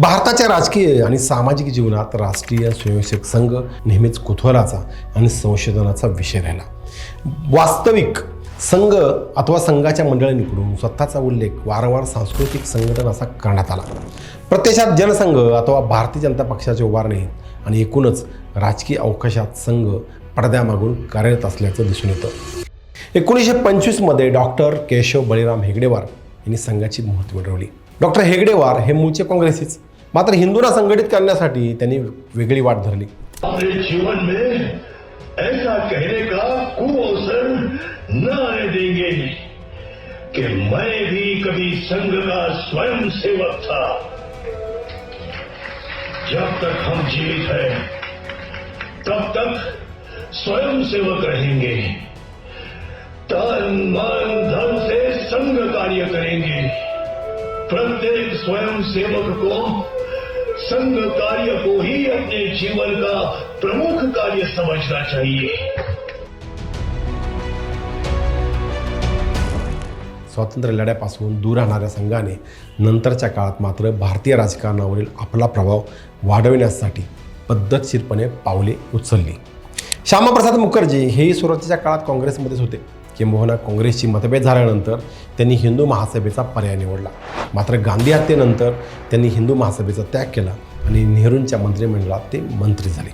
भारताच्या राजकीय आणि सामाजिक जीवनात राष्ट्रीय स्वयंसेवक संघ नेहमीच कुतूहलाचा आणि संशोधनाचा विषय राहिला. वास्तविक संघ अथवा संघाच्या मंडळींकडून स्वतःचा उल्लेख वारंवार सांस्कृतिक संघटन असा करण्यात आला. प्रत्यक्षात जनसंघ अथवा भारतीय जनता पक्षाचे उभारणीत आणि एकूणच राजकीय अवकाशात संघ पडद्यामागून कार्यरत असल्याचं दिसून येतं. एकोणीसशे पंचवीसमध्ये डॉक्टर केशव बळीराम हेगडेवार यांनी संघाची मूर्ती मिळवली डॉक्टर हेगडेवार हे मूळचे काँग्रेसीच मात्र हिंदूंना संघटित करण्यासाठी त्यांनी वेगळी वाट धरली. जीवन में ऐसा कहने का कुअवसर न आने देंगे। कि मैं भी कभी संघ का स्वयं था। जब तक हम जीवित हैं तब तक स्वयं सेवक रहेंगे। तन मन धन से संघ कार्य करेंगे। प्रत्येक स्वयं सेवक को संघ कार्य को ही अपने जीवन का प्रमुख कार्य समझना चाहिए। स्वातंत्र्य लढ्यापासून दूर राहणाऱ्या संघाने नंतरच्या काळात मात्र भारतीय राजकारणावरील आपला प्रभाव वाढविण्यासाठी पद्धतशीरपणे पावले उचलली. श्यामाप्रसाद मुखर्जी हेही सुरुवातीच्या काळात काँग्रेसमध्येच होते. किंबहुना काँग्रेसची मतभेद झाल्यानंतर त्यांनी हिंदू महासभेचा पर्याय निवडला. मात्र गांधी हत्येनंतर त्यांनी हिंदू महासभेचा त्याग केला आणि नेहरूंच्या मंत्रिमंडळात ते मंत्री झाले.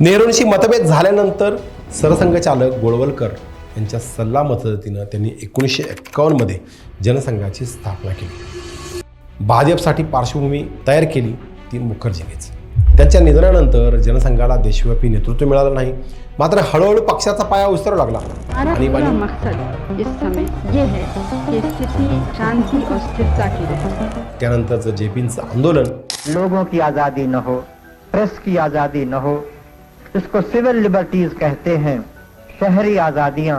नेहरूंशी मतभेद झाल्यानंतर सरसंघचालक गोळवलकर यांच्या सल्ला मदतीनं त्यांनी एकोणीसशे एक्कावन्नमध्ये जनसंघाची स्थापना केली. भाजपसाठी पार्श्वभूमी तयार केली ती मुखर्जीनेच. त्यांच्या निधनानंतर जनसंघाला देशव्यापी नेतृत्व मिळालं नाही. मात्र हळूहळू पक्षाचा पाया उतरू लागला. हमारा आणि पूरा बानी- मकसद इस समय ये है कि स्थिति शांति और स्थिरता की रहे त्यानंतरचं जेपींचं आंदोलन. लोगों की आजादी न हो प्रेस की आजादी न हो इसको सिविल लिबर्टीज कहते हैं शहरी आजादियां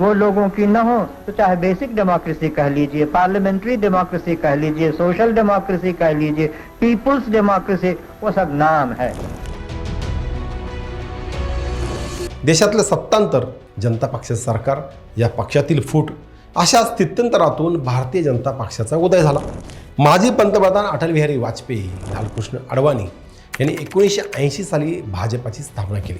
वो लोगों की न हो तो चाहे बेसिक डेमोक्रेसी कह लीजिए पार्लियामेंट्री डेमोक्रेसी कह लीजिए सोशल डेमोक्रेसी कह लीजिए पीपुल्स डेमोक्रेसी वो सब नाम है। देशातलं सत्तांतर जनता पक्षाचं सरकार या पक्षातील फूट अशा स्थित्यंतरातून भारतीय जनता पक्षाचा उदय झाला. माजी पंतप्रधान अटल बिहारी वाजपेयी लालकृष्ण अडवाणी यांनी एकोणीसशे ऐंशी साली भाजपाची स्थापना केली.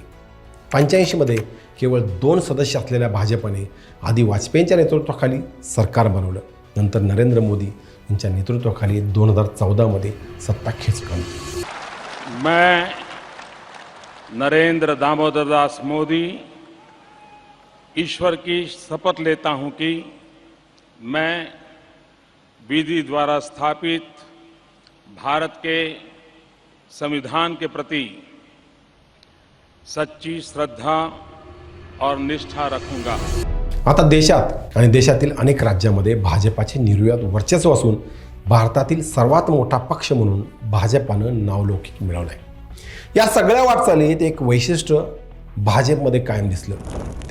पंच्याऐंशीमध्ये केवळ दोन सदस्य असलेल्या भाजपने आधी वाजपेयींच्या नेतृत्वाखाली सरकार बनवलं. नंतर नरेंद्र मोदी यांच्या नेतृत्वाखाली दोन हजार चौदामध्ये सत्ता खेचकावली मैं नरेंद्र दामोदरदास मोदी ईश्वर की शपथ लेता हूं कि मैं विधि द्वारा स्थापित भारत के संविधान के प्रति सच्ची श्रद्धा और निष्ठा रखूंगा। आता देशात आणि देशातील अनेक राज्यामध्ये भाजपाचे निर्यात वर्चस्व असून भारतातील सर्वात मोठा पक्ष म्हणून भाजपानं नावलौकिक मिळवलं आहे या सगळ्या वाटचालीत एक वैशिष्ट्य भाजपमध्ये कायम दिसलं.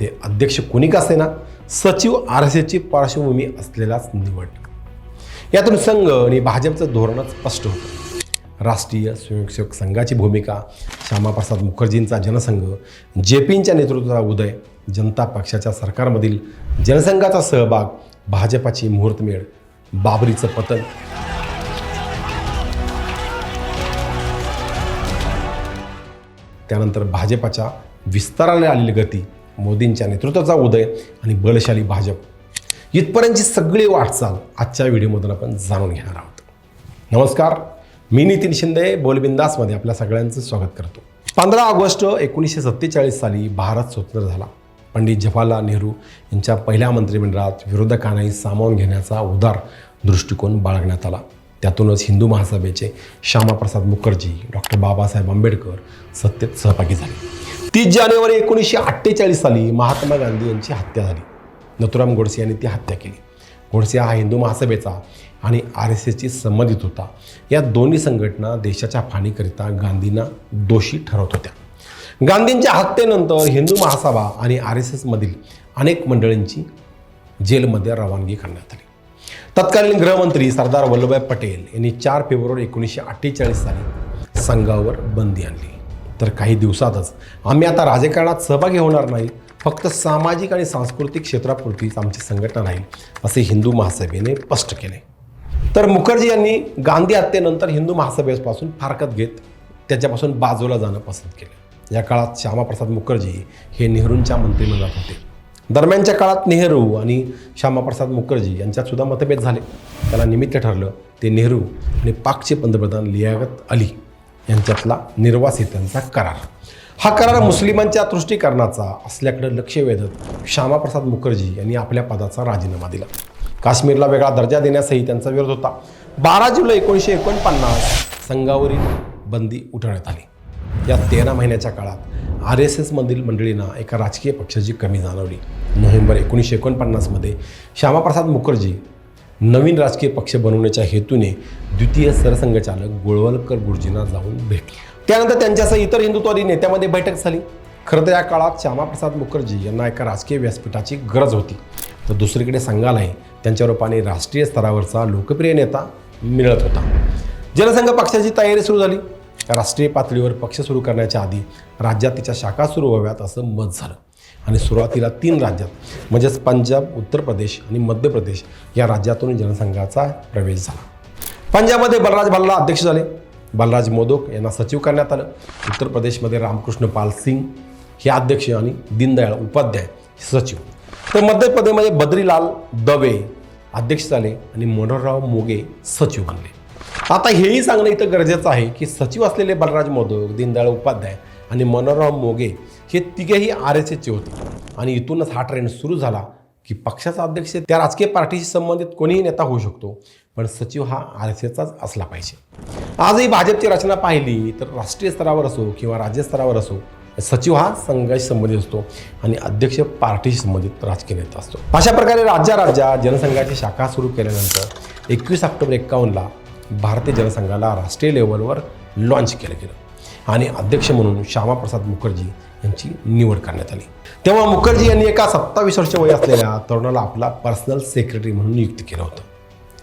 ते अध्यक्ष कुणी का असेना? सचिव आर एस एसची पार्श्वभूमी असलेलाच निवड. यातून संघ आणि भाजपचं धोरणच स्पष्ट होतं. राष्ट्रीय स्वयंसेवक संघाची भूमिका श्यामाप्रसाद मुखर्जींचा जनसंघ जे पींच्या नेतृत्वाचा उदय जनता पक्षाच्या सरकारमधील जनसंघाचा सहभाग भाजपाची मुहूर्तमेढ बाबरीचं पतन. त्यानंतर भाजपाच्या विस्ताराने आलेली गती मोदींच्या नेतृत्वाचा उदय आणि बलशाली भाजप. इथपर्यंतची सगळी वाटचाल आजच्या व्हिडिओमधून आपण जाणून घेणार आहोत. नमस्कार. मी नितीन शिंदे बोलबिंदासमध्ये आपल्या सगळ्यांचं स्वागत करतो. पंधरा ऑगस्ट एकोणीसशे सत्तेचाळीस साली भारत स्वतंत्र झाला. पंडित जवाहरलाल नेहरू यांच्या पहिल्या मंत्रिमंडळात विरोधकांनाही सामावून घेण्याचा उदार दृष्टिकोन बाळगण्यात आला. त्यातूनच हिंदू महासभेचे श्यामाप्रसाद मुखर्जी डॉक्टर बाबासाहेब आंबेडकर सत्तेत सहभागी झाले. तीस जानेवारी एकोणीसशे अठ्ठेचाळीस साली महात्मा गांधी यांची हत्या झाली. नथुराम गोडसे यांनी ती हत्या केली. गोडसे हा हिंदू महासभेचा आणि आर एस एसची संबंधित होता. या दोन्ही संघटना देशाच्या फाणीकरिता गांधींना दोषी ठरवत होत्या. गांधींच्या हत्येनंतर हिंदू महासभा आणि आर एस एसमधील अनेक मंडळींची जेलमध्ये रवानगी करण्यात आली. तत्कालीन गृहमंत्री सरदार वल्लभभाई पटेल यांनी चार फेब्रुवारी एकोणीसशे अठ्ठेचाळीस साली संघावर बंदी आणली. तर काही दिवसातच आम्ही आता राजकारणात सहभागी होणार नाही फक्त सामाजिक आणि सांस्कृतिक क्षेत्रापुरतीच आमची संघटना राहील असे हिंदू महासभेने स्पष्ट केले. तर मुखर्जी यांनी गांधी हत्येनंतर हिंदू महासभेपासून फारकत घेत त्याच्यापासून बाजूला जाणं पसंत केलं. या काळात श्यामाप्रसाद मुखर्जी हे नेहरूंच्या मंत्रिमंडळात होते. दरम्यानच्या काळात नेहरू आणि श्यामाप्रसाद मुखर्जी यांच्यात सुद्धा मतभेद झाले. त्याला निमित्त ठरलं ते नेहरू आणि पाकचे पंतप्रधान लियागत अली यांच्यातला निर्वासितांचा करार. हा करार मुस्लिमांच्या तुष्टीकरणाचा असल्याकडे लक्ष वेधत श्यामाप्रसाद मुखर्जी यांनी आपल्या पदाचा राजीनामा दिला. काश्मीरला वेगळा दर्जा देण्यासही त्यांचा विरोध होता. बारा जुलै एकोणीसशे एकोणपन्नास संघावरील बंदी उठवण्यात आली. या तेरा महिन्याच्या काळात आर एस एसमधील मंडळींना एका राजकीय पक्षाची कमी जाणवली. नोव्हेंबर एकोणीसशे एकोणपन्नासमध्ये श्यामाप्रसाद मुखर्जी नवीन राजकीय पक्ष बनवण्याच्या हेतूने द्वितीय सरसंघचालक गोळवलकर गुरुजींना जाऊन भेटले. त्यानंतर त्यांच्यासह इतर हिंदुत्ववादी नेत्यामध्ये बैठक झाली. खरं तर या काळात श्यामाप्रसाद मुखर्जी यांना एका राजकीय व्यासपीठाची गरज होती. तर दुसरीकडे संघालाही त्यांच्या रूपाने राष्ट्रीय स्तरावरचा लोकप्रिय नेता मिळत होता. जनसंघ पक्षाची तयारी सुरू झाली. राष्ट्रीय पातळीवर पक्ष सुरू करण्याच्या आधी राज्यात तिच्या शाखा सुरू व्हाव्यात असं मत झालं. आणि सुरुवातीला तीन राज्यात म्हणजेच पंजाब उत्तर प्रदेश आणि मध्य प्रदेश या राज्यातून जनसंघाचा प्रवेश झाला. पंजाबमध्ये बलराज भल्ला अध्यक्ष झाले. बलराज मोदक यांना सचिव करण्यात आलं. उत्तर प्रदेशमध्ये रामकृष्ण पाल सिंग हे अध्यक्ष आणि दीनदयाळ उपाध्याय हे सचिव. तर मध्यप्रदेशमध्ये बद्रीलाल दवे अध्यक्ष झाले आणि मनोहरराव मोगे सचिव बनले. आता हेही सांगणं इथं गरजेचं आहे की सचिव असलेले बलराज मोदक दीनदयाळ उपाध्याय आणि मनोहरराव मोगे हे तिघेही आर एस एसचे होते. आणि इथूनच हा ट्रेंड सुरू झाला की पक्षाचा अध्यक्ष त्या राजकीय पार्टीशी संबंधित कोणीही नेता होऊ शकतो पण सचिव हा आर एस एसचाच असला पाहिजे. आजही भाजपची रचना पाहिली तर राष्ट्रीय स्तरावर असो किंवा राज्यस्तरावर असो सचिव हा संघाशी संबंधित असतो आणि अध्यक्ष पार्टीशी संबंधित राजकीय नेता असतो. अशा प्रकारे राज्या राज्या जनसंघाची शाखा सुरू केल्यानंतर एकवीस ऑक्टोबर एक्कावन्नला भारतीय जनसंघाला राष्ट्रीय लेवलवर लॉन्च केलं गेलं. आणि अध्यक्ष म्हणून श्यामाप्रसाद मुखर्जी यांची निवड करण्यात आली. तेव्हा मुखर्जी यांनी एका सत्तावीस वर्ष वय असलेल्या तरुणाला आपला पर्सनल सेक्रेटरी म्हणून नियुक्त केलं होतं.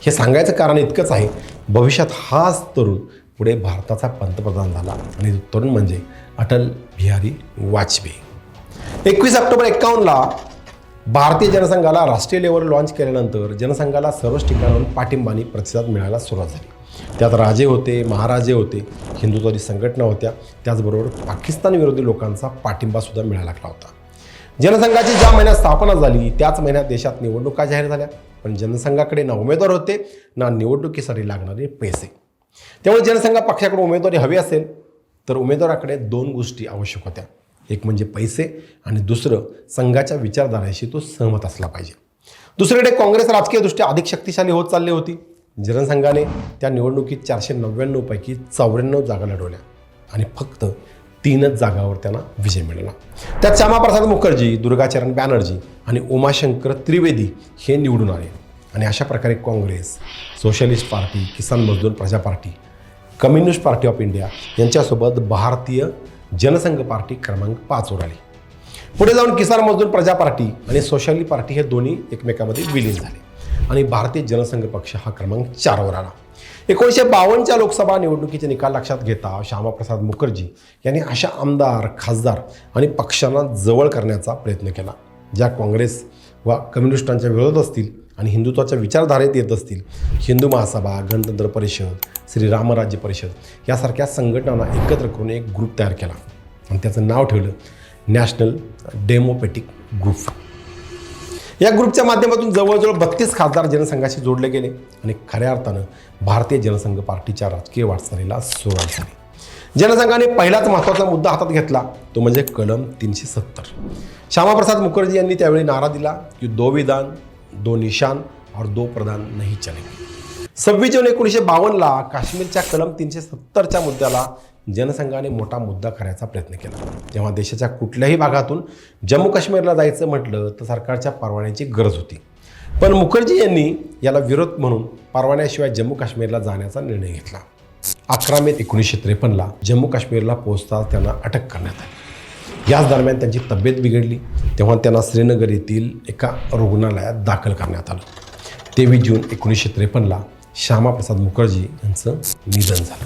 हे सांगायचं कारण इतकंच आहे भविष्यात हाच तरुण पुढे भारताचा पंतप्रधान झाला. आणि तरुण म्हणजे अटल बिहारी वाजपेयी. एकवीस ऑक्टोबर एक्कावन्नला भारतीय जनसंघाला राष्ट्रीय लेवल लॉन्च केल्यानंतर जनसंघाला सर्वच ठिकाणाहून पाठिंबा आणि प्रतिसाद मिळायला सुरुवात झाली. त्यात राजे होते महाराजे होते हिंदुत्वादी संघटना होत्या. त्याचबरोबर पाकिस्तान विरोधी लोकांचा पाठिंबासुद्धा मिळायला लागला होता. जनसंघाची ज्या महिन्यात स्थापना झाली त्याच महिन्यात देशात निवडणुका जाहीर झाल्या. पण जनसंघाकडे ना उमेदवार होते ना निवडणुकीसाठी लागणारे पैसे. त्यामुळे जनसंघ पक्षाकडे उमेदवारी हवी असेल तर उमेदवाराकडे दोन गोष्टी आवश्यक होत्या. एक म्हणजे पैसे आणि दुसरं संघाच्या विचारधाराशी तो सहमत असला पाहिजे. दुसरीकडे काँग्रेस राजकीयदृष्ट्या अधिक शक्तिशाली होत चालली होती. जनसंघाने त्या निवडणुकीत चारशे नव्याण्णवपैकी चौऱ्याण्णव जागा लढवल्या आणि फक्त तीनच जागावर त्यांना विजय मिळाला. त्यात श्यामाप्रसाद मुखर्जी दुर्गाचरण बॅनर्जी आणि उमाशंकर त्रिवेदी हे निवडून आले. आणि अशा प्रकारे Congress socialist party Kisan Mazdoor Praja party communist party of India यांच्यासोबत भारतीय जनसंघ पार्टी क्रमांक पाचवर आली. पुढे जाऊन किसान मजदूर प्रजा पार्टी आणि सोशली पार्टी हे दोन्ही एकमेकामध्ये विलीन झाले. आणि भारतीय जनसंघ पक्ष हा क्रमांक चारवर आला. एकोणीसशे बावन्नच्या लोकसभा निवडणुकीचे निकाल लक्षात घेता श्यामाप्रसाद मुखर्जी यांनी अशा आमदार खासदार आणि पक्षांना जवळ करण्याचा प्रयत्न केला ज्या काँग्रेस वा कम्युनिस्टांच्या विरोधात असतील. आणि हिंदुत्वाच्या विचारधारेत येत असतील हिंदू महासभा गणतंत्र परिषद श्री रामराज्य परिषद यासारख्या संघटनांना एकत्र करून एक ग्रुप तयार केला. आणि त्याचं नाव ठेवलं नॅशनल डेमोपॅटिक ग्रुप या ग्रुपच्या माध्यमातून जवळजवळ बत्तीस खासदार जनसंघाशी जोडले गेले आणि खऱ्या अर्थानं भारतीय जनसंघ पार्टीच्या राजकीय वाटचालीला सुरुवात झाली. जनसंघाने पहिलाच महत्त्वाचा मुद्दा हातात घेतला तो म्हणजे कलम तीनशे सत्तर. श्यामाप्रसाद मुखर्जी यांनी त्यावेळी नारा दिला की दो विधान दो निशान और दो प्रधान नाही चलेंगे। सव्वीस जून एकोणीसशे बावन्नला काश्मीरच्या कलम तीनशे सत्तरच्या मुद्द्याला जनसंघाने मोठा मुद्दा करायचा प्रयत्न केला. तेव्हा देशाच्या कुठल्याही भागातून जम्मू काश्मीरला जायचं म्हटलं तर सरकारच्या परवान्याची गरज होती. पण मुखर्जी यांनी याला विरोध म्हणून परवान्याशिवाय जम्मू काश्मीरला जाण्याचा निर्णय घेतला. अकरा मे एकोणीसशे त्रेपन्नला जम्मू काश्मीरला पोहोचताच त्यांना अटक करण्यात आली. याच दरम्यान त्यांची तब्येत बिघडली. तेव्हा त्यांना श्रीनगर येथील एका रुग्णालयात दाखल करण्यात आलं. तेवीस जून एकोणीसशे त्रेपन्नला श्यामाप्रसाद मुखर्जी यांचं निधन झालं.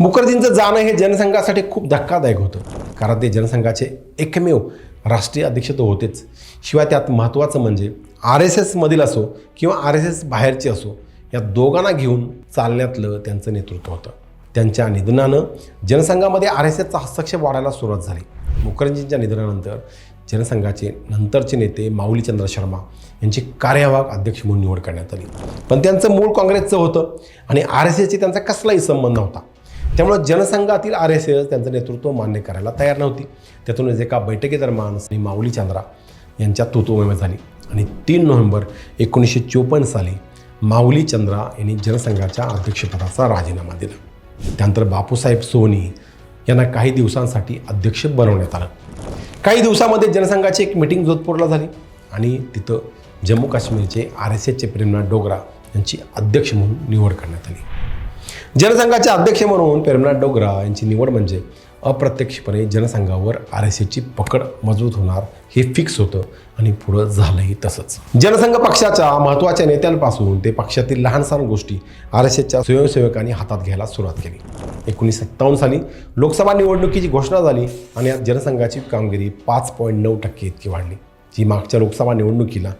मुखर्जींचं जाणं हे जनसंघासाठी खूप धक्कादायक होतं. कारण ते जनसंघाचे एकमेव राष्ट्रीय अध्यक्ष तर होतेच. शिवाय त्यात महत्त्वाचं म्हणजे आर एस एसमधील असो किंवा आर एस एस बाहेरचे असो या दोघांना घेऊन चालण्यातलं त्यांचं नेतृत्व होतं. त्यांच्या निधनानं जनसंघामध्ये आर एस एसचा हस्तक्षेप वाढायला सुरुवात झाली. मुखर्जींच्या निधनानंतर जनसंघाचे नंतरचे नेते माऊलीचंद्र शर्मा यांची कार्यवाहक अध्यक्ष म्हणून निवड करण्यात आली. पण त्यांचं मूळ काँग्रेसचं होतं आणि आर एस एसशी त्यांचा कसलाही संबंध नव्हता. त्यामुळं जनसंघातील आर एस एस त्यांचं नेतृत्व मान्य करायला तयार नव्हती. त्यातूनच एका बैठकीदरम्यान श्री माऊली चंद्रा यांच्या तुतुमय झाली आणि तीन नोव्हेंबर एकोणीसशे चोपन्न साली माऊली चंद्रा यांनी जनसंघाच्या अध्यक्षपदाचा राजीनामा दिला. त्यानंतर बापूसाहेब सोनी यांना काही दिवसांसाठी अध्यक्ष बनवण्यात आलं. काही दिवसामध्ये जनसंघाची एक मिटिंग जोधपूरला झाली आणि तिथं जम्मू काश्मीरचे आर एस एसचे प्रेमनाथ डोगरा यांची अध्यक्ष म्हणून निवड करण्यात आली. जनसंघाचे अध्यक्ष म्हणून प्रेमनाथ डोगरा यांची निवड म्हणजे अप्रत्यक्षपणे जनसंघावर आर एस एसची पकड मजबूत होणार हे फिक्स होतं आणि पुढं झालंही तसंच. जनसंघ पक्षाच्या महत्त्वाच्या नेत्यांपासून ते पक्षातील लहान सहान गोष्टी आर एस एसच्या स्वयंसेवकांनी हातात घ्यायला सुरुवात केली. एकोणीसशे सत्तावन्न साली लोकसभा निवडणुकीची घोषणा झाली आणि आज जनसंघाची कामगिरी पाच पॉईंट नऊ टक्के इतकी वाढली. जी मागच्या लोकसभा निवडणुकीला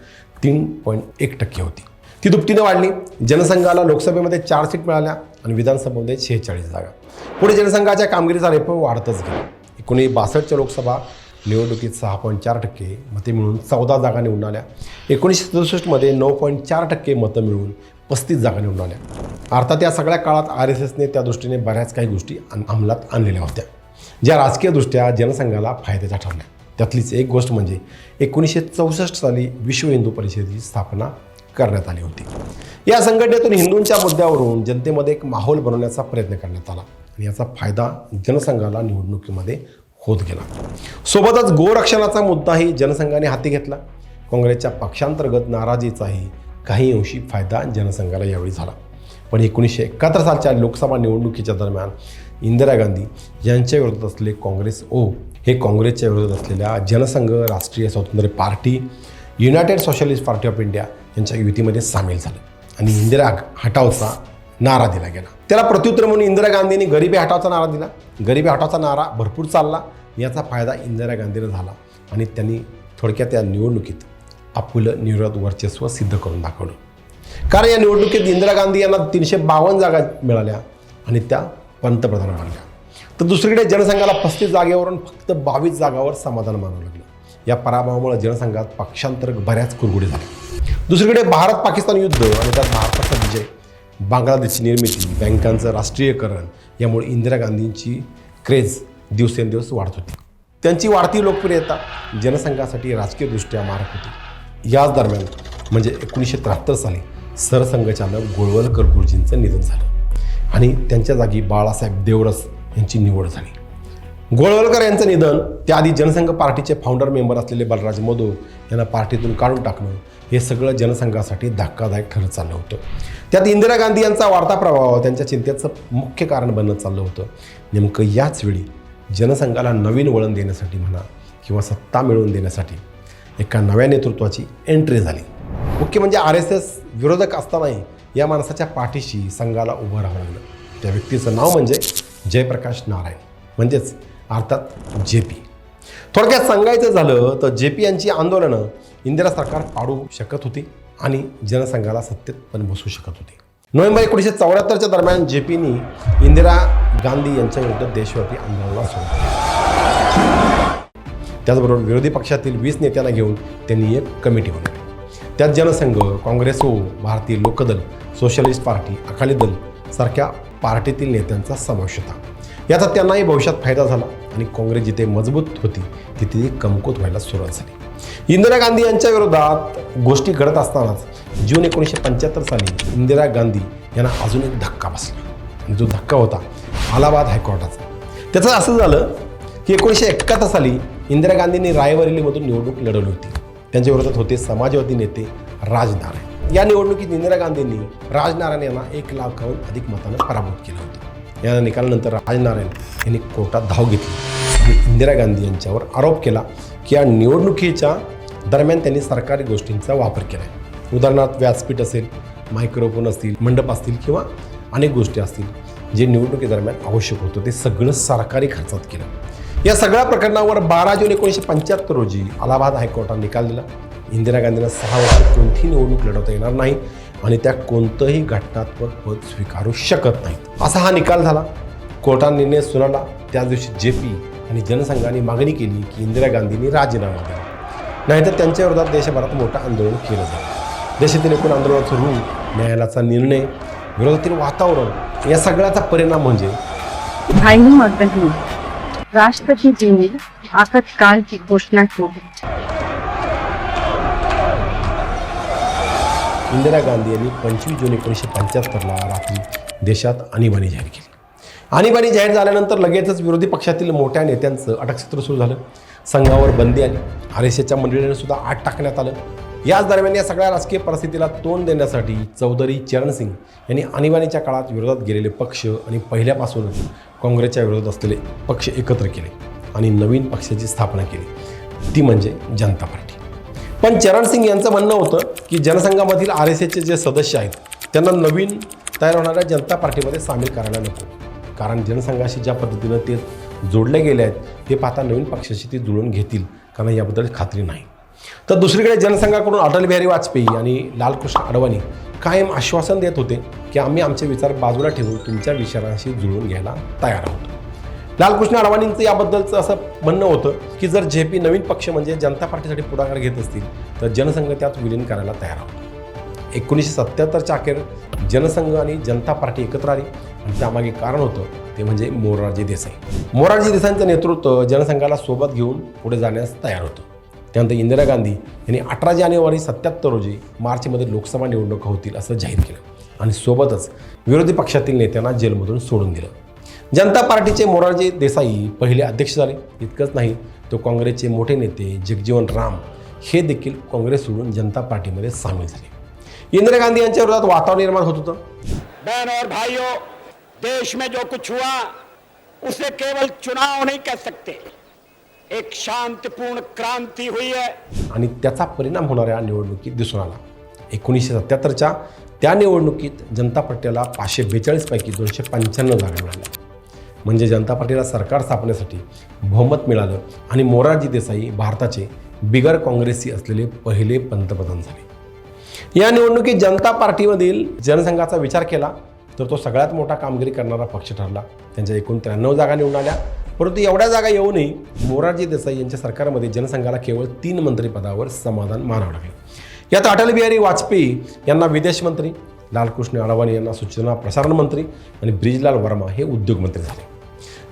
तीन पॉईंट एक टक्के होती. ती दुपटीनं वाढली. जनसंघाला लोकसभेमध्ये चार सीट मिळाल्या आणि विधानसभेमध्ये शेहेचाळीस जागा. पुढे जनसंघाच्या कामगिरीचा रेपो वाढतच गेला. एकोणीस बासष्टच्या लोकसभा निवडणुकीत सहा पॉईंट चार टक्के मते मिळून चौदा जागा निवडून आल्या. एकोणीसशे सदुसष्टमध्ये नऊ पॉईंट चार टक्के मतं मिळून पस्तीस जागा निवडून आल्या. अर्थात या सगळ्या काळात आर एस एसने त्या दृष्टीने बऱ्याच काही गोष्टी अंमलात आणलेल्या होत्या. ज्या राजकीयदृष्ट्या जनसंघाला फायद्याच्या ठरल्या. त्यातलीच एक गोष्ट म्हणजे एकोणीसशे चौसष्ट साली विश्व हिंदू परिषदेची स्थापना करण्यात आली होती. या संघटनेतून हिंदूंच्या मुद्द्यावरून जनतेमध्ये एक माहोल बनवण्याचा प्रयत्न करण्यात आला आणि याचा फायदा जनसंघाला निवडणुकीमध्ये होत गेला. सोबतच गोरक्षणाचा मुद्दाही जनसंघाने हाती घेतला. काँग्रेसच्या पक्षांतर्गत नाराजीचाही काही अंशी फायदा जनसंघाला यावेळी झाला. पण एकोणीसशे एकाहत्तर सालच्या लोकसभा निवडणुकीच्या दरम्यान इंदिरा गांधी यांच्या विरोधात असलेले काँग्रेस ओ हे काँग्रेसच्या विरोधात असलेल्या Jana Sangh Rashtriya Swatantrya party united socialist party of India यांच्या युतीमध्ये सामील झाले. आणि इंदिरा हटावचा नारा दिला गेला. त्याला प्रत्युत्तर म्हणून इंदिरा गांधींनी गरिबी हटावचा नारा दिला. गरिबी हटावचा नारा भरपूर चालला. याचा फायदा इंदिरा गांधीला झाला. आणि त्यांनी थोडक्यात या निवडणुकीत आपलं निवडत वर्चस्व सिद्ध करून दाखवलं. कारण या निवडणुकीत इंदिरा गांधी यांना तीनशे बावन्न जागा मिळाल्या आणि त्या पंतप्रधान बनल्या तर दुसरीकडे जनसंघाला पस्तीस जागेवरून फक्त बावीस जागावर समाधान मानावं लागलं. या पराभवामुळे जनसंघात पक्षांतर बऱ्याच कुरगुडी झाल्या. दुसरीकडे भारत पाकिस्तान युद्ध आणि त्यात भारताचा विजय. बांगलादेशची निर्मिती बँकांचं राष्ट्रीयकरण यामुळे इंदिरा गांधींची क्रेज दिवसेंदिवस वाढत होती. त्यांची वाढती लोकप्रियता जनसंघासाठी राजकीयदृष्ट्या मारक होती. याच दरम्यान म्हणजे एकोणीसशे त्र्याहत्तर साली सरसंघचालक गोळवलकर गुरुजींचं निधन झालं आणि त्यांच्या जागी बाळासाहेब देवरस यांची निवड झाली. गोळवलकर यांचं निधन त्याआधी जनसंघ पार्टीचे फाउंडर मेंबर असलेले बलराज मोदो यांना पार्टीतून काढून टाकणं हे सगळं जनसंघासाठी धक्कादायक ठरत चाललं होतं. त्यात इंदिरा गांधी यांचा वाढता प्रभाव त्यांच्या चिंतेचं मुख्य कारण बनत चाललं होतं. नेमकं याच वेळी जनसंघाला नवीन वळण देण्यासाठी म्हणा किंवा सत्ता मिळवून देण्यासाठी एका नव्या नेतृत्वाची एंट्री झाली. मुख्य म्हणजे आर एस एस विरोधक असतानाही या माणसाच्या पाठीशी संघाला उभं राहावं लागलं. त्या व्यक्तीचं नाव म्हणजे जयप्रकाश नारायण म्हणजेच अर्थात जे पी. थोडक्यात सांगायचं झालं तर जे पी यांची आंदोलनं इंदिरा सरकार पाडू शकत होती आणि जनसंघाला सत्तेत पण बसू शकत होती. नोव्हेंबर एकोणीसशे चौऱ्याहत्तरच्या दरम्यान जे पीनी इंदिरा गांधी यांच्या विरुद्ध देशव्यापी आंदोलनाला सुरू त्याचबरोबर विरोधी पक्षातील वीस नेत्यांना घेऊन त्यांनी एक कमिटी बनवली. त्यात जनसंघ काँग्रेस ओ भारतीय लोकदल सोशलिस्ट पार्टी अकाली दल सारख्या पार्टीतील नेत्यांचा समावेश होता. याचा त्यांनाही भविष्यात फायदा झाला आणि काँग्रेस जिथे मजबूत होती तिथे कमकुवत कमकुत व्हायला सुरुवात झाली. इंदिरा गांधी यांच्या विरोधात गोष्टी घडत असतानाच जून एकोणीसशे पंच्याहत्तर साली इंदिरा गांधी यांना अजून एक धक्का बसला. आणि जो धक्का होता अलाहाबाद हायकोर्टाचा. त्याचं असं झालं की एकोणीसशे एकाहत्तर साली इंदिरा गांधींनी रायबरेलीमधून निवडणूक लढवली होती. त्यांच्या विरोधात होते समाजवादी नेते राजनारायण. या निवडणुकीत इंदिरा गांधींनी राजनारायण यांना एक लाखाहून अधिक मतानं पराभूत केलं होतं. या निकालानंतर राजनारायण यांनी कोर्टात धाव घेतली. आणि इंदिरा गांधी यांच्यावर आरोप केला की या निवडणुकीच्या दरम्यान त्यांनी सरकारी गोष्टींचा वापर केला आहे उदाहरणार्थ व्यासपीठ असेल मायक्रोफोन असतील मंडप असतील किंवा अनेक गोष्टी असतील जे निवडणुकीदरम्यान आवश्यक होतं ते सगळं सरकारी खर्चात केलं. या सगळ्या प्रकरणावर बारा जून एकोणीसशे पंच्याहत्तर रोजी अलाहाबाद हायकोर्टाने निकाल दिला. इंदिरा गांधींना सहा वर्ष कोणतीही निवडणूक लढवता येणार नाही आणि त्या कोणतंही घटनात्मक पद स्वीकारू शकत नाहीत. असा हा निकाल झाला. कोर्टाने निर्णय सुनावला. त्याच दिवशी जे पी आणि जनसंघाने मागणी केली की इंदिरा गांधींनी राजीनामा द्यावा नाहीतर त्यांच्या विरोधात देशभरात मोठं आंदोलन केलं जाईल. देशातील एकूण आंदोलनाचं रूप न्यायालयाचा निर्णय विरोधातील वातावरण या सगळ्याचा परिणाम म्हणजे राष्ट्रपति जी ने आपातकाल की घोषणा की इंदिरा गांधी यांनी पंचवीस जून एकोणीसशे पंच्याहत्तरला रात्री देशात आणीबाणी जाहीर केली. आणीबाणी जाहीर झाल्यानंतर लगेचच विरोधी पक्षातील मोठ्या नेत्यांचं अटकसत्र सुरू झालं. संघावर बंदी आली. आर एस एसच्या मंडळीने सुद्धा आत टाकण्यात आलं. याच दरम्यान या सगळ्या राजकीय परिस्थितीला तोंड देण्यासाठी चौधरी चरण सिंग यांनी आणीबाणीच्या काळात विरोधात गेलेले पक्ष आणि पहिल्यापासूनच काँग्रेसच्या विरोधात असलेले पक्ष एकत्र केले आणि नवीन पक्षाची स्थापना केली. ती म्हणजे जनता पार्टी. पण चरण सिंग यांचं म्हणणं होतं की जनसंघामधील आर एस एसचे जे सदस्य आहेत त्यांना नवीन तयार होणाऱ्या जनता पार्टीमध्ये सामील करायला नको. कारण जनसंघाशी ज्या पद्धतीनं ते जोडले गेले आहेत ते पाहता नवीन पक्षाशी ते जुळून घेतील कारण याबद्दल खात्री नाही. तर दुसरीकडे जनसंघाकडून अटल बिहारी वाजपेयी आणि लालकृष्ण अडवाणी कायम आश्वासन देत होते की आम्ही आमचे विचार बाजूला ठेवून तुमच्या विचारांशी जुळून घ्यायला तयार आहोत. लालकृष्ण अडवाणींचं याबद्दलचं असं म्हणणं होतं की जर जे पी नवीन पक्ष म्हणजे जनता पार्टीसाठी पुढाकार घेत असतील तर जनसंघ त्यात विलीन करायला तयार आहोत. एकोणीसशे सत्त्याहत्तरच्या अखेर जनसंघ आणि जनता पार्टी एकत्र आली. आणि त्यामागे कारण होतं ते म्हणजे मोरारजी देसाई. मोरारजी देसाईंचं नेतृत्व जनसंघाला सोबत घेऊन पुढे जाण्यास तयार होतं. त्यानंतर इंदिरा गांधी यांनी अठरा जानेवारी सत्याहत्तर रोजी मार्चमध्ये लोकसभा निवडणुका होतील असं जाहीर केलं. आणि सोबतच विरोधी पक्षातील नेत्यांना जेलमधून सोडून दिलं. जनता पार्टीचे मोरारजी देसाई पहिले अध्यक्ष झाले. इतकंच नाही तो काँग्रेसचे मोठे नेते जगजीवन राम हे देखील काँग्रेस सोडून जनता पार्टीमध्ये सामील झाले. इंदिरा गांधी यांच्या विरोधात वातावरण निर्माण होत होतं. बहन और भाइयों देश में जो कुछ हुआ उसे केवल चुनाव नहीं कह सकते। एक शांतिपूर्ण क्रांति हुई है। आणि त्याचा परिणाम होणाऱ्या निवडणुकीत दिसून आला. एकोणीसशे सत्त्याहत्तरच्या त्या निवडणुकीत जनता पार्टीला पाचशे बेचाळीसपैकी दोनशे पंच्याण्णव जागा मिळाल्या. म्हणजे जनता पार्टीला सरकार स्थापनेसाठी बहुमत मिळालं आणि मोरारजी देसाई भारताचे बिगर काँग्रेसी असलेले पहिले पंतप्रधान झाले. या निवडणुकीत जनता पार्टीमधील जनसंघाचा विचार केला तर तो सगळ्यात मोठा कामगिरी करणारा पक्ष ठरला. त्यांच्या एकूण त्र्याण्णव जागा निवडून आल्या. परंतु एवढ्या जागा येऊनही मोरारजी देसाई यांच्या सरकारमध्ये जनसंघाला केवळ तीन मंत्रिपदावर समाधान मानावं लागलं. यात अटल बिहारी वाजपेयी यांना विदेश मंत्री लालकृष्ण अडवाणी यांना सूचना प्रसारण मंत्री आणि ब्रिजलाल वर्मा हे उद्योगमंत्री झाले.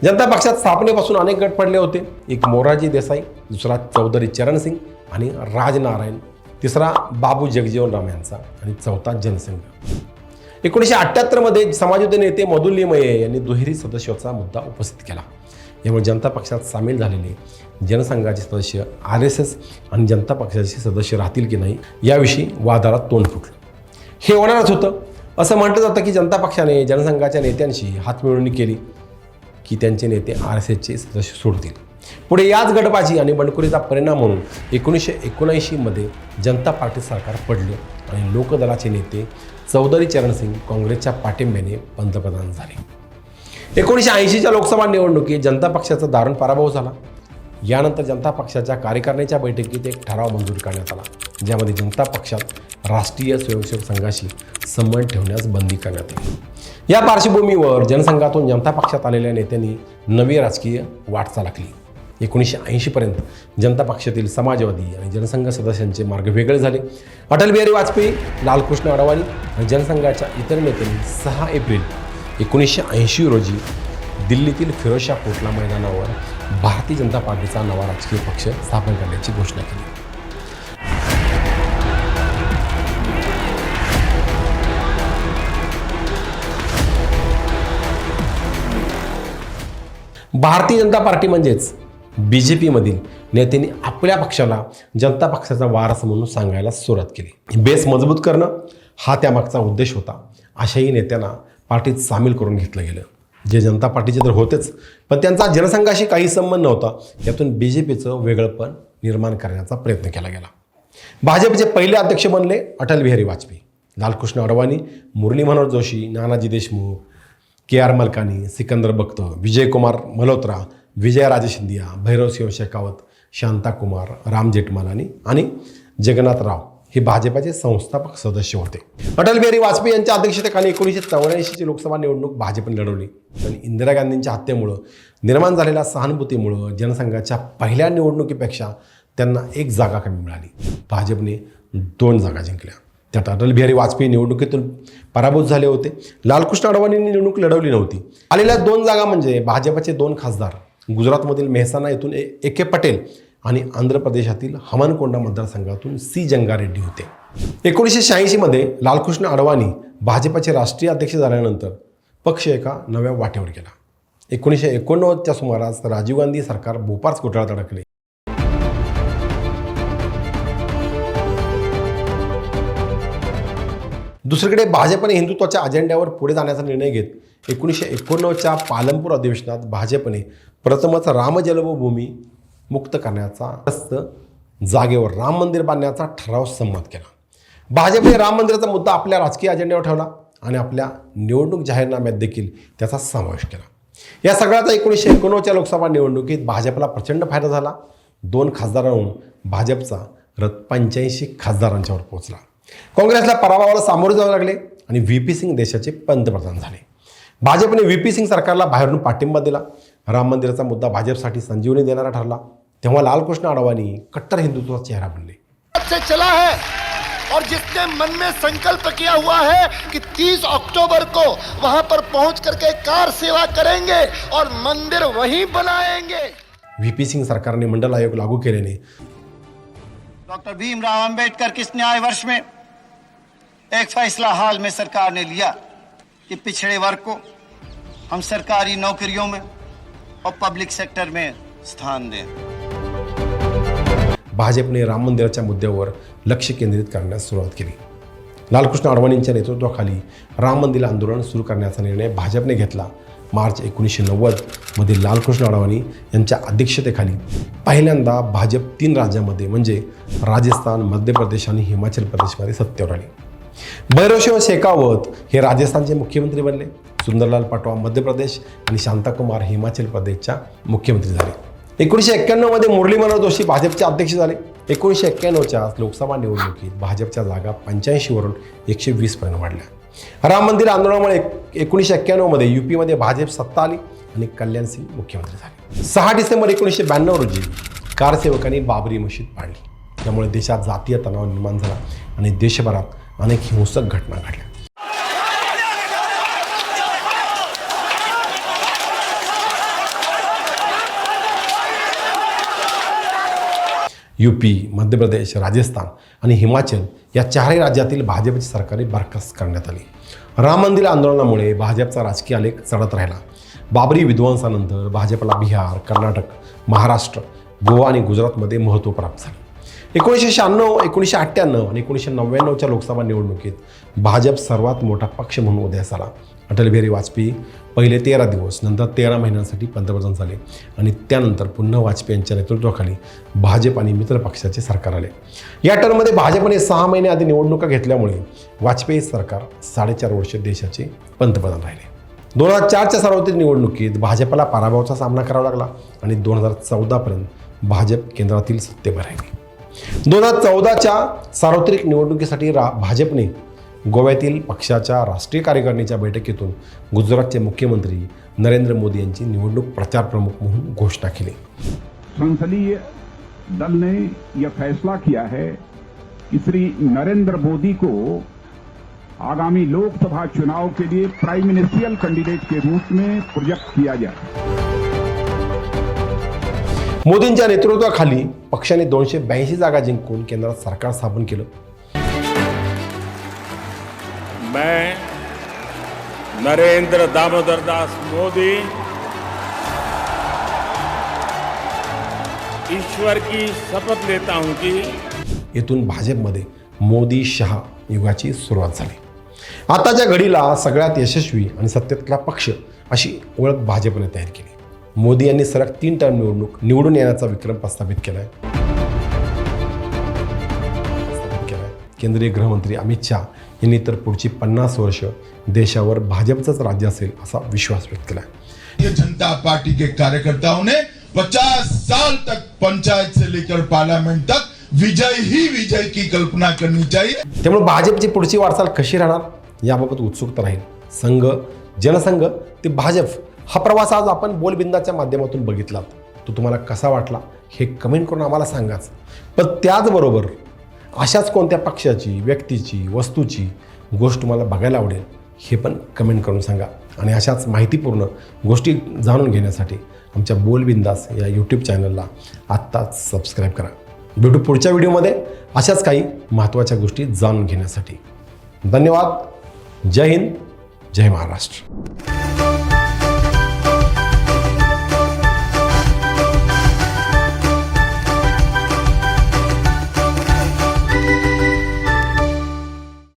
जनता पक्षात स्थापनेपासून अनेक गट पडले होते. एक मोरारजी देसाई दुसरा चौधरी चरण सिंग आणि राजनारायण तिसरा बाबू जगजीवन राम यांचा आणि चौथा जनसंघ एकोणीसशे अठ्ठ्याहत्तरमध्ये समाजवादी नेते मधुल्ली मये यांनी दुहेरी सदस्याचा मुद्दा उपस्थित केला. यामुळे जनता पक्षात सामील झालेले जनसंघाचे सदस्य आर एस एस आणि जनता पक्षाचे सदस्य राहतील की नाही याविषयी वादाला तोंड फुटलं. हे होणारच होतं. असं म्हटलं जातं की जनता पक्षाने जनसंघाच्या नेत्यांशी हातमिळवणी केली की त्यांचे नेते आर एस एसचे सदस्य सोडतील. पुढे याच गटबाजी आणि बंडखोरीचा परिणाम म्हणून एकोणीसशे एकोणऐंशीमध्ये जनता पार्टी सरकार पडले आणि लोकदलाचे नेते चौधरी चरणसिंग काँग्रेसच्या पाठिंब्याने पंतप्रधान झाले. एकोणीसशे ऐंशीच्या लोकसभा निवडणुकीत जनता पक्षाचा दारुण पराभव झाला. यानंतर जनता पक्षाच्या कार्यकारिणीच्या बैठकीत एक ठराव मंजूर करण्यात आला ज्यामध्ये जनता पक्षात राष्ट्रीय स्वयंसेवक संघाशी संबंध ठेवण्यास बंदी करण्यात आली. या पार्श्वभूमीवर जनसंघातून जनता पक्षात आलेल्या नेत्यांनी नवी राजकीय वाटचाल आखली. एकोणीसशे ऐंशीपर्यंत जनता पक्षातील समाजवादी आणि जनसंघ सदस्यांचे मार्ग वेगळे झाले. अटल बिहारी वाजपेयी लालकृष्ण अडवाणी आणि जनसंघाच्या इतर नेत्यांनी सहा एप्रिल एकोणीसशे ऐंशी रोजी दिल्लीतील फिरोजशाह कोटला मैदानावर भारतीय जनता पार्टीचा नवा राजकीय पक्ष स्थापन करण्याची घोषणा केली. भारतीय जनता पार्टी म्हणजेच बी जे पीमधील नेत्यांनी आपल्या पक्षाला जनता पक्षाचा वारस म्हणून सांगायला सुरुवात केली. बेस मजबूत करणं हा त्यामागचा उद्देश होता. अशाही नेत्यांना पार्टीत सामील करून घेतलं गेलं. जे जनता पार्टीचे तर होतेच पण त्यांचा जनसंघाशी काही संबंध नव्हता. यातून बी जे पीचं वेगळंपण निर्माण करण्याचा प्रयत्न केला गेला. भाजपचे पहिले अध्यक्ष बनले अटल बिहारी वाजपेयी. लालकृष्ण अडवाणी मुरली मनोहर जोशी नानाजी देशमुख के आर मलकानी सिकंदर बक्त विजयकुमार मल्होत्रा विजयराजे शिंदिया भैरवसिंह शेखावत शांताकुमार राम जेठमलानी आणि जगन्नाथ राव हे भाजपाचे संस्थापक सदस्य होते. अटल बिहारी वाजपेयी यांच्या अध्यक्षतेखाली एकोणीसशे चौऱ्याऐंशीची लोकसभा निवडणूक भाजपने लढवली. पण इंदिरा गांधींच्या हत्येमुळं निर्माण झालेल्या सहानुभूतीमुळं जनसंघाच्या पहिल्या निवडणुकीपेक्षा त्यांना एक जागा कमी मिळाली. भाजपने दोन जागा जिंकल्या. त्यात अटल बिहारी वाजपेयी निवडणुकीतून पराभूत झाले होते. लालकृष्ण अडवाणींनी निवडणूक लढवली नव्हती. आलेल्या दोन जागा म्हणजे भाजपाचे दोन खासदार गुजरातमधील मेहसाणा येथून ए ए के पटेल आणि आंध्र प्रदेशातील हमनकोंडा मतदारसंघातून सी जंगारेड्डी होते. एकोणीसशे शहाऐंशीमध्ये लालकृष्ण अडवाणी भाजपाचे राष्ट्रीय अध्यक्ष झाल्यानंतर पक्ष एका नव्या वाटेवर गेला. एकोणीसशे एकोणनव्वदच्या सुमारास राजीव गांधी सरकार भोपाळच घोटाळ्यात अडकले दुसरीकडे भाजपने हिंदुत्वाच्या अजेंड्यावर पुढे जाण्याचा निर्णय घेत एकोणीसशे एकोणनव्वदच्या पालनपूर अधिवेशनात भाजपने प्रथमच रामजन्मभूमी मुक्त करण्याचा रस्त जागेवर राम मंदिर बांधण्याचा ठराव संमत केला. भाजपने राम मंदिराचा मुद्दा आपल्या राजकीय अजेंड्यावर ठेवला आणि आपल्या निवडणूक जाहीरनाम्यात देखील त्याचा समावेश केला. या सगळ्याचा एकोणीसशे एकोणनव्वदच्या लोकसभा निवडणुकीत भाजपला प्रचंड फायदा झाला. दोन खासदारांहून भाजपचा रथ पंच्याऐंशी खासदारांच्यावर पोहोचला. काँग्रेसला पराभवाला सामोरे जावे लागले आणि व्ही पी सिंग देशाचे पंतप्रधान झाले. भाजपने व्ही पी सिंग सरकारला बाहेरून पाठिंबा दिला. राम मंदिराचा मुद्दा भाजपसाठी संजीवनी देणारा ठरला. तेव्हा लालकृष्ण अडवाणी कट्टर हिंदुत्वाचा चेहरा बनले. से चला है और जिसने मन में संकल्प किया हुआ है कि 30 अक्टूबर को वहां पर पहुंच करके कार सेवा करेंगे और मंदिर वहीं बनाएंगे। व्ही पी सिंग सरकारने मंडल आयोग लागू केल्याने डॉक्टर भीमराव अंबेडकर किस न्याय वर्ष में एक फैसला हाल में सरकार ने लिया कि पिछड़े वर्ग को हम सरकारी नौकरियों में और पब्लिक सेक्टर में स्थान दें। भाजपने राम मंदिराच्या मुद्द्यावर लक्ष केंद्रित करण्यास सुरुवात केली. लालकृष्ण अडवाणींच्या नेतृत्वाखाली राम मंदिर आंदोलन सुरू करण्याचा निर्णय भाजपने घेतला. मार्च एकोणीसशे नव्वदमध्ये लालकृष्ण अडवाणी यांच्या अध्यक्षतेखाली पहिल्यांदा भाजप तीन राज्यामध्ये म्हणजे राजस्थान मध्य प्रदेश आणि हिमाचल प्रदेशमध्ये सत्तेवर आली. भैरवशिव शेखावत हे राजस्थानचे मुख्यमंत्री बनले. सुंदरलाल पटवा मध्य प्रदेश आणि शांताकुमार हिमाचल प्रदेशच्या मुख्यमंत्री झाले. एकोणीसशे एक्क्याण्णवमध्ये मुरली मनोहर जोशी भाजपचे अध्यक्ष झाले. एकोणीसशे एक्क्याण्णवच्या लोकसभा निवडणुकीत भाजपच्या जागा पंच्याऐंशीवरून एकशे वीसपर्यंत वाढल्या. राम मंदिर आंदोलनामुळे एकोणीसशे एक्क्याण्णवमध्ये युपीमध्ये भाजप सत्ता आली आणि कल्याण सिंग मुख्यमंत्री झाले. सहा डिसेंबर एकोणीसशे ब्याण्णव रोजी कारसेवकांनी बाबरी मशीद पाडली. त्यामुळे देशात जातीय तणाव निर्माण झाला आणि देशभरात अनेक हिंसक घटना घडल्या. यूपी मध्य प्रदेश राजस्थान आणि हिमाचल या चारही राज्यातील भाजपची सरकारे बरखास्त करण्यात आली. राम मंदिर आंदोलनामुळे भाजपचा राजकीय आलेख चढत राहिला. बाबरी विध्वंसानंतर भाजपला बिहार कर्नाटक महाराष्ट्र गोवा आणि गुजरातमध्ये महत्त्व प्राप्त झाले. एकोणीसशे शहाण्णव एकोणीसशे अठ्ठ्याण्णव आणि एकोणीसशे नव्याण्णवच्या लोकसभा निवडणुकीत भाजप सर्वात मोठा पक्ष म्हणून उदयास आला. अटल बिहारी वाजपेयी पहिले तेरा दिवस नंतर तेरा महिन्यांसाठी पंतप्रधान झाले आणि त्यानंतर पुन्हा वाजपेयी यांच्या नेतृत्वाखाली भाजप आणि मित्र पक्षाचे सरकार आले. या टर्ममध्ये भाजपने सहा महिने आधी निवडणुका घेतल्यामुळे वाजपेयी सरकार साडेचार वर्ष देशाचे पंतप्रधान राहिले. दोन हजार चारच्या सार्वत्रिक निवडणुकीत भाजपला पराभवाचा सामना करावा लागला आणि दोन हजार चौदापर्यंत भाजप केंद्रातील सत्तेवर राहिली. दोन हजार चौदाच्या सार्वत्रिक निवडणुकीसाठी रा भाजपने गोव्यातील पक्षाच्या राष्ट्रीय कार्यकारिणीच्या बैठकीतून गुजरातचे मुख्यमंत्री नरेंद्र मोदी यांची निवडणूक प्रचार प्रमुख म्हणून घोषणा केली. संसदीय दल ने यह फैसला किया है कि श्री नरेंद्र मोदी को आगामी लोकसभा चुनाव के लिए प्राइम मिनिस्ट्रियल कैंडिडेट के रूप में प्रोजेक्ट किया जाए। मोदींच्या नेतृत्वाखाली पक्षाने दोनशे ब्याऐंशी जागा जिंकून केंद्रात सरकार स्थापन केलं. मैं नरेंद्र दामोदर दास मोदी ईश्वर की शपथ लेता हूं कि येथून भाजपमध्ये मोदी शहा युगाची सुरुवात झाली. आताच्या घडीला सगळ्यात यशस्वी आणि सत्तेतला पक्ष अशी ओळख भाजपने तयार केली. मोदी यांनी सलग तीन टर्म निवडणूक निवडून येण्याचा विक्रम प्रस्थापित केलाय. आहे केंद्रीय गृहमंत्री अमित शहा यांनी तर पुढची पन्नास वर्ष देशावर भाजपचंच राज्य असेल असा विश्वास व्यक्त केला भारतीय जनता पार्टी के कार्यकर्ताओं ने 50 साल तक पंचायत से लेकर पार्लियामेंट तक विजय ही विजय की कल्पना करनी चाहिए। त्यामुळे भाजपची पुढची वाटचाल कशी राहणार याबाबत उत्सुकता राहील. संघ जनसंघ ते भाजप हा प्रवास आज आपण बोलबिंदाच्या माध्यमातून बघितलात. तो तुम्हाला कसा वाटला हे कमेंट करून आम्हाला सांगाच. पण त्याचबरोबर अशाच कोणत्या पक्षाची व्यक्तीची वस्तूची गोष्ट तुम्हाला बघायला आवडेल हे पण कमेंट करून सांगा. आणि अशाच माहितीपूर्ण गोष्टी जाणून घेण्यासाठी आमच्या बोलबिंदास या यूट्यूब चॅनलला आत्ताच सबस्क्राईब करा. भेटू पुढच्या व्हिडिओमध्ये अशाच काही महत्त्वाच्या गोष्टी जाणून घेण्यासाठी. धन्यवाद. जय हिंद. जय महाराष्ट्र.